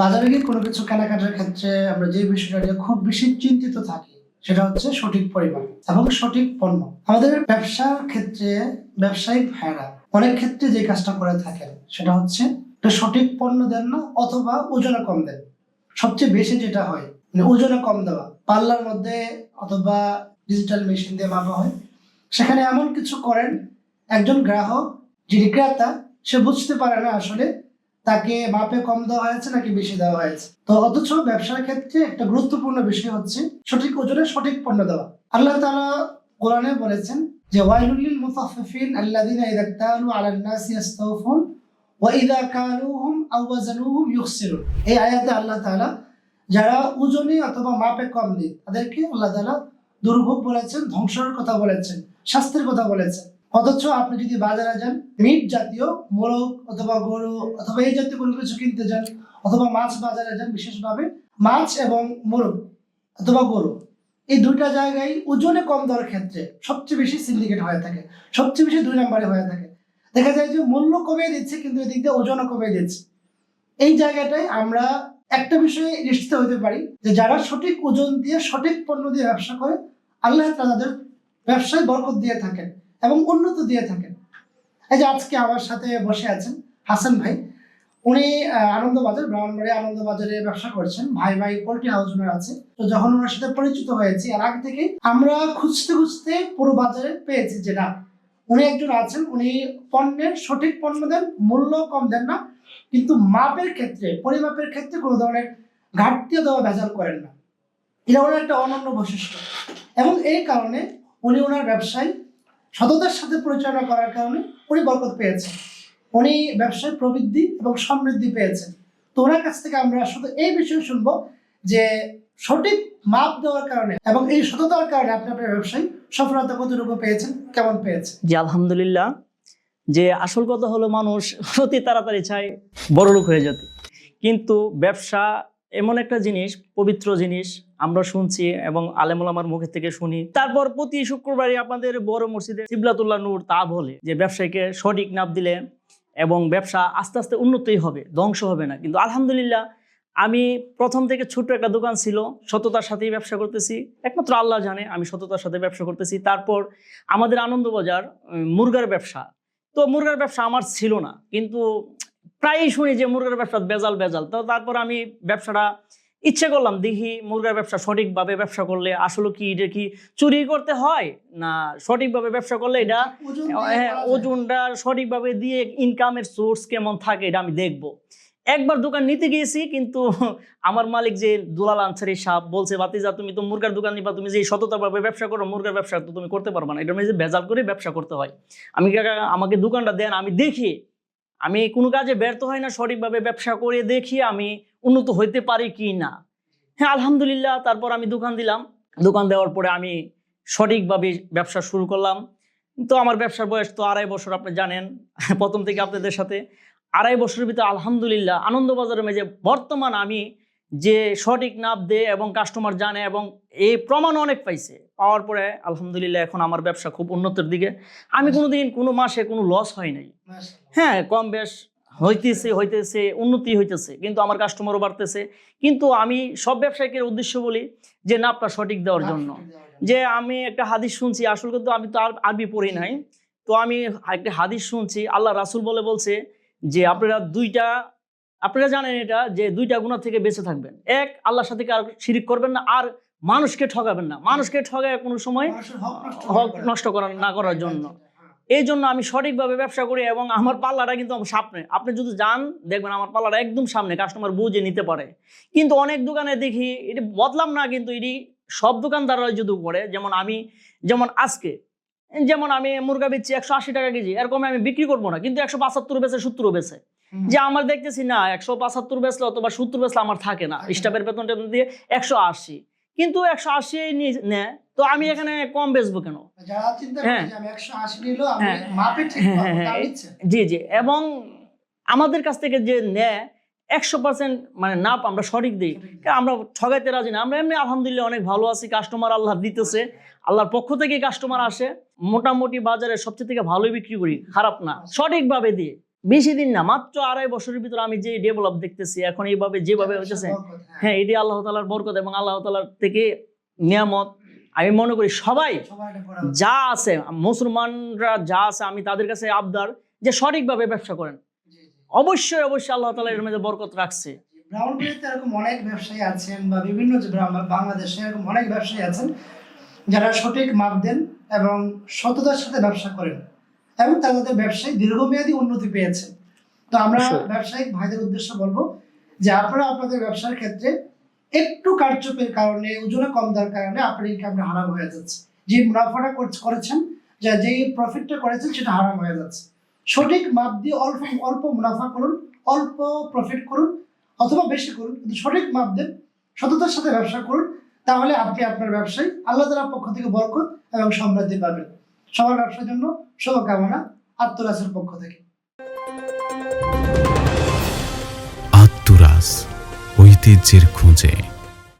বাজারে গিয়ে কোনো কিছু কেনাকাটার ক্ষেত্রে আমরা যে বিষয়টা নিয়ে খুব বেশি চিন্তিত থাকি, সেটা হচ্ছে সঠিক পরিমাণ এবং সঠিক পণ্য। আমাদের ব্যবসার ক্ষেত্রে ব্যবসায়িক ভাইরা অনেক ক্ষেত্রে যে কাজটা করে থাকেন, সেটা হচ্ছে সঠিক পণ্য দেন না, অথবা ওজনে কম দেন। সবচেয়ে বেশি যেটা হয় মানে ওজনে কম দেওয়া, পাল্লার মধ্যে অথবা ডিজিটাল মেশিন দিয়ে মাপা হয়। সেখানে এমন কিছু করেন, একজন গ্রাহক, যিনি ক্রেতা, সে বুঝতে পারে না আসলে তাকে মাপে কম দেওয়া হয়েছে, নাকি বেশি দেওয়া হয়েছে? তো অথচ ব্যবসার ক্ষেত্রে একটা গুরুত্বপূর্ণ বিষয় হচ্ছে সঠিক ওজনে সঠিক পণ্য দেওয়া। আল্লাহ তাআলা কোরআনে বলেছেন যে, ওয়াইলুল মুতাফফিফিন আল্লাযিনা ইযা তালু আলান নাসি ইস্তাওফুন ওয়া ইযা কালুহুম আও ওয়াজানুহুম ইউখসিরুন। এই আয়াতে আল্লাহ তাআলা যারা ওজনে অথবা মাপে কম দিন তাদেরকে আল্লাহ তাআলা দুর্ভোগ বলেছেন, ধ্বংসের কথা বলেছেন, শাস্তির কথা বলেছেন। অথচ আপনি যদি বাজারে যান, মিট জাতীয় মোরগ অথবা গরু অথবা এই জাতীয় কোনো কিছু কিনতে যান, অথবা মাছ বাজারে যান, বিশেষভাবে মাছ এবং মোরগ অথবা গরু, এই দুইটা জায়গায় ওজনে কম দেওয়ার ক্ষেত্রে সবচেয়ে বেশি সিন্ডিকেট হয়ে থাকে, সবচেয়ে বেশি দুই নম্বরে হয়ে থাকে। দেখা যায় যে মূল্য কমিয়ে দিচ্ছে, কিন্তু এদিক দিয়ে ওজনও কমিয়ে দিচ্ছে। এই জায়গাটায় আমরা একটা বিষয়ে নিশ্চিত হতে পারি যে যারা সঠিক ওজন দিয়ে সঠিক পণ্য দিয়ে ব্যবসা করে, আল্লাহ তাদের ব্যবসায় বরকত দিয়ে থাকেন। এবং উন্নত দিয়ে থাকেন। এই যে আজকে আমার সাথে বসে আছেন হাসান ভাই। উনি আনন্দবাজার ব্রাহ্মণবাড়ি আনন্দবাজারে ব্যবসা করছেন। ভাই ভাই পোল্ট্রি হাউস ওনার আছে। তো যখন ওনার সাথে পরিচিত হয়েছি আর আগে থেকে আমরা খুঁজতে খুঁজতে পুরো বাজারে পেয়েছি যে না উনি একজন আছেন, উনি পণ্যের সঠিক পণ্য দেন, মূল্য কম দেন না, কিন্তু মাপের ক্ষেত্রে, পরিমাপের ক্ষেত্রে কোনো ধরনের ঘাটতি অথবা ভেজাল করেন না। এটা ওনার একটা অনন্য বৈশিষ্ট্য। এবং এই কারণে উনি ওনার ব্যবসায় সততার সাথে পরিচালনা করার কারণে উনি বরকত পেয়েছেন। উনি ব্যবসায় প্রবৃদ্ধি এবং সমৃদ্ধি পেয়েছেন। তো ওনার কাছ থেকে আমরা শুধু এই বিষয়ে শুনব যে সঠিক মাপ দেওয়ার কারণে এবং এই সততার কারণে আপনি আপনার ব্যবসায় সফলতা কতটুকু পেয়েছেন, কেমন পেয়েছেন? জি, আলহামদুলিল্লাহ। যে আসল কথা হলো মানুষ অতি তাড়াতাড়ি চায়, বড়লোক হয়ে যেতে। কিন্তু ব্যবসা এমন একটা জিনিস, পবিত্র জিনিস আমরা শুনছি এবং আলেমুলামার মুখে থেকে শুনি। তারপর প্রতি শুক্রবারই আপনাদের বড় মসজিদে সিবলাতুল্লাহ নূর তা বলে যে ব্যবসায়ীকে সঠিক নাপ দিলে এবং ব্যবসা আস্তে আস্তে উন্নতই হবে, ধ্বংস হবে না। কিন্তু আলহামদুলিল্লাহ আমি প্রথম থেকে ছোট্ট একটা দোকান ছিল, সততার সাথেই ব্যবসা করতেছি। একমাত্র আল্লাহ জানে আমি সততার সাথে ব্যবসা করতেছি। তারপর আমাদের আনন্দবাজার মুরগার ব্যবসা। তো মুরগার ব্যবসা আমার ছিল না, কিন্তু প্রায়ই শুনি যে মুরগার ব্যবসা বেজাল বেজাল। তো তারপর আমি ব্যবসাটা ইচ্ছে করলাম দেখি মুরগার ব্যবসা সঠিকভাবে ব্যবসা করলে আসলে কি এটা কি চুরি করতে হয়? না সঠিকভাবে ব্যবসা করলে এটা হ্যাঁ। ওজনটা সঠিকভাবে দিয়ে ইনকামের সোর্স কেমন থাকে এটা আমি দেখব। একবার দোকান নিতে গিয়েছি কিন্তু আমার মালিক যে দুলাল আনসারি সাহেব বলছে বাতিজা তুমি তো মুরগার দোকান নিবা তুমি যে সততাভাবে ব্যবসা করো মুরগার ব্যবসা তো তুমি করতে পারবে না। এটা মানে যে ভেজাল করে ব্যবসা করতে হয়। আমি কাকা আমাকে দোকানটা দেন আমি দেখি আমি কোনো কাজে ব্যর্থ হয় না, সঠিকভাবে ব্যবসা করে দেখি আমি উন্নত হইতে পারি কি না। হ্যাঁ আলহামদুলিল্লাহ, তারপর আমি দোকান দিলাম। দোকান দেওয়ার পরে আমি সঠিকভাবে ব্যবসা শুরু করলাম। তো আমার ব্যবসার বয়স তো আড়াই বছর, আপনি জানেন, প্রথম থেকে আপনাদের সাথে। আড়াই বছরের ভিতরে আলহামদুলিল্লাহ, আনন্দবাজারের মেজে বর্তমান আমি যে সঠিক নাপ দেয় এবং কাস্টমার জানে এবং এই প্রমাণ অনেক পাইছে। পাওয়ার পরে আলহামদুলিল্লাহ এখন আমার ব্যবসা খুব উন্নতির দিকে। আমি কোনোদিন কোনো মাসে কোনো লস হয় নাই। হ্যাঁ কম বেশ হইতেছে হইতেছে উন্নতি হইতেছে কিন্তু আমার কাস্টমারও বাড়তেছে। কিন্তু আমি সব ব্যবসায়ীকে উদ্দেশ্য বলি যে নাপটা সঠিক দেওয়ার জন্য। যে আমি একটা হাদিস শুনছি আসল কিন্তু আমি তো আর- আরবি পড়ি নাই। তো আমি একটা হাদিস শুনছি আল্লাহ রাসুল বলে বলছে যে আপনারা দুইটা আপনারা জানেন এটা যে দুইটা গুণা থেকে বেঁচে থাকবেন। এক আল্লাহর সাথে আর শিরিক করবেন না আর মানুষকে ঠকাবেন না। মানুষকে ঠগায় কোনো সময় হক নষ্ট করার না করার জন্য। হ্যাঁ। এই জন্য আমি সঠিকভাবে ব্যবসা করি এবং আমার পাল্লাটা কিন্তু আমার সামনে। আপনি যদি যান দেখবেন আমার পাল্লাটা একদম সামনে কাস্টমার বুঝে নিতে পারে। কিন্তু অনেক দোকানে দেখি এটি বদলাম না কিন্তু এটি সব দোকানদাররা যদি করে যেমন আমি যেমন আজকে যেমন আমি মুরগা বেচছি একশো আশি টাকা কেজি এরকম আমি বিক্রি করব না কিন্তু একশো পাঁচাত্তর বেচে সত্তর বেচে। হুম। যে আমার দেখতেছি না একশো পাঁচাত্তর বেচলে অথবা সত্তর বেচলে আমার থাকে না। স্টাফের বেতন টেতন দিয়ে একশো আশি। কিন্তু একশো আশি নেয় তো আমি এখানে কম বেচবো কেন? হ্যাঁ। করে যে আমি 180 নিলো আমি হ্যাঁ। হ্যাঁ। জি জি এবং আমাদের কাছ থেকে যে নেয় একশো পার্সেন্ট মানে নাপ আমরা সঠিক দিই। আমরা ঠগাইতে রাজি না। আমরা এমনি আলহামদুলিল্লাহ অনেক ভালো আছি কাস্টমার আল্লাহ দিতেছে। আল্লাহর পক্ষ থেকে কাস্টমার আসে। মোটামুটি বাজারে সবচেয়ে থেকে ভালোই বিক্রি করি খারাপ না। সঠিকভাবে দিয়ে বেশি দিন না মাত্র আড়াই বছরের ভিতরে আমি যে ডেভেলপ দেখতেছি এখন এইভাবে যেভাবে হচ্ছে হ্যাঁ। এটি আল্লাহ তালার বরকত এবং আল্লাহ তালার থেকে নিয়ামত। আমি মনে করি সবাই। যা আছে মুসলমানরা যা আছে আমি তাদের কাছে আবদার যে সঠিকভাবে ব্যবসা করেন। অবশ্যই অবশ্যই আল্লাহ তালা এর মধ্যে বরকত রাখছে। এরকম অনেক ব্যবসায়ী আছেন বা বিভিন্ন যে বাংলাদেশে এরকম অনেক ব্যবসায়ী আছেন যারা সঠিক মাপ দেন এবং সততার সাথে ব্যবসা করেন। এবং তাদের ব্যবসায় দীর্ঘমেয়াদী উন্নতি পেয়েছেন তো আমরা ব্যবসায়িক ভাইদের উদ্দেশ্যে বলব যে আপনারা আপনাদের ব্যবসার ক্ষেত্রে একটু কারচুপির কারণে ওজনে কম দেওয়ার কারণে আপনার ইনকামটা হারাম হয়ে যাচ্ছে। যে মুনাফাটা করছ- করেছেন যা যে প্রফিটটা করেছেন সেটা হারাম হয়ে যাচ্ছে। সঠিক মাপ দিয়ে অল্প অল্প মুনাফা করুন অল্প প্রফিট করুন অথবা বেশি করুন কিন্তু সঠিক মাপ দেন সততার সাথে ব্যবসা করুন তাহলে আপনি আপনার ব্যবসায় আল্লাহ তালার পক্ষ থেকে বরকত এবং সমৃদ্ধি পাবেন। সবার ব্যবসার জন্য শুভকামনা আত্মরাসের পক্ষ থেকে। আত্মরাস ঐতিহ্যের খোঁজে।